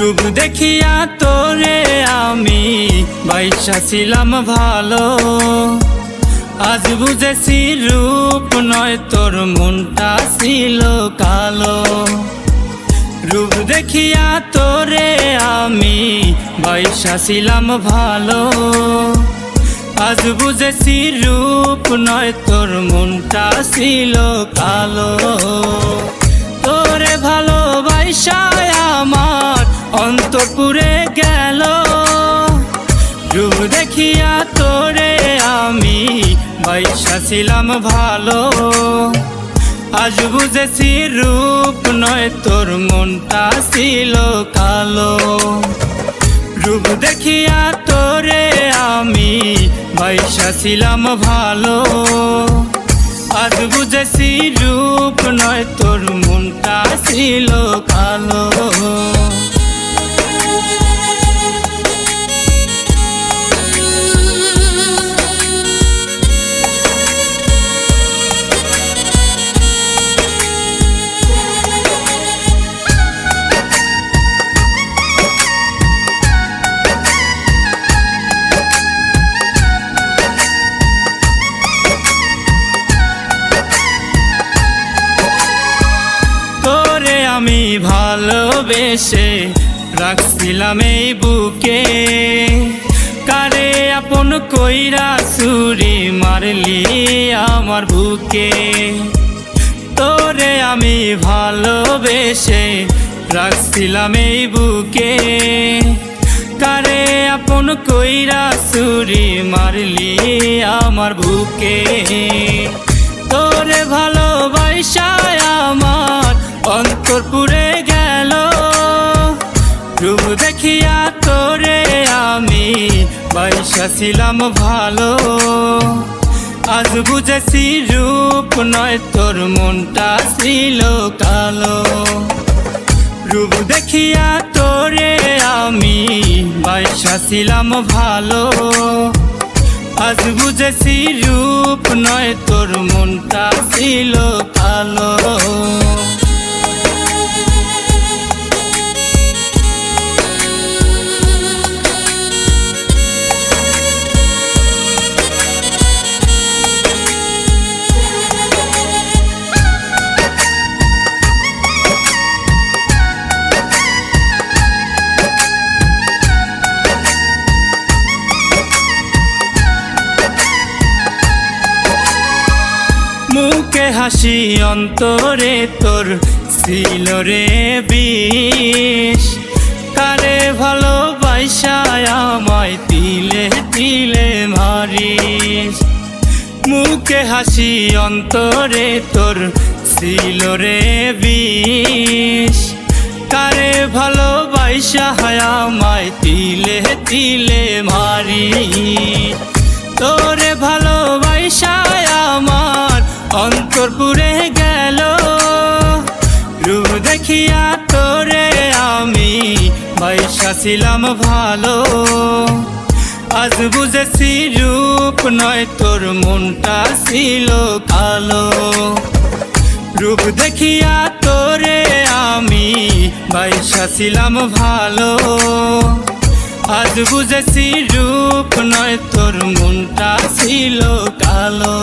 রূপ দেখিয়া তোরে আমি বাইশা ছিলাম ভালো। আজ বুঝেছি রূপ নয়, তোর মনটা ছিল কালো। রূপ দেখিয়া তোরে আমি বাইশা ছিলাম ভালো। আজ বুঝেছি রূপ নয়, তোর মনটা ছিল কালো। অন্তপুরে গেল। রূপ দেখিয়া তোরে আমি বাইশা ছিলাম ভালো। আজ বুঝেছি রূপ নয়, তোর মনটা ছিল কালো। রূপ দেখিয়া তোরে আমি বাইশা ছিলাম ভালো। আজ বুঝেছি রূপ নয়, তোর মনটা ছিল কালো। ভালোবেসে রাখছিলাম এই বুকে। কারে আপন কইরা সুরি মারলি আমার বুকে। তোরে আমি ভালোবেসে রাখছিলাম এই বুকে। কারে আপন কইরা সুরি মারলি আমার বুকে। তোরে ভালোবাসায় আমার অন্তর বাইশা ছিলাম ভালো। আজ বুঝেছি রূপ নয়, তোর মনটা ছিল কালো। রূপ দেখিয়া তোরে আমি বাইশা ছিলাম ভালো। আজ বুঝেছি রূপ নয়, তোর মনটা ছিল কালো। হাসি অন্তরে তোর ছিল রে বিষ। কারে ভালোবাসায় আমায় তিলে তিলে মারিস। মুখে হাসি অন্তরে তোর ছিল রে বিষ। কারে ভালোবাসা আমায় তিলে তিলে মারি ছিলাম ভালো। আজ বুঝেছি রূপ নয়, তোর মনটা ছিল কালো। রূপ দেখিয়া তোরে আমি বাইশা ছিলাম ভালো। আজ বুঝেছি রূপ নয়, তোর মনটা ছিল কালো।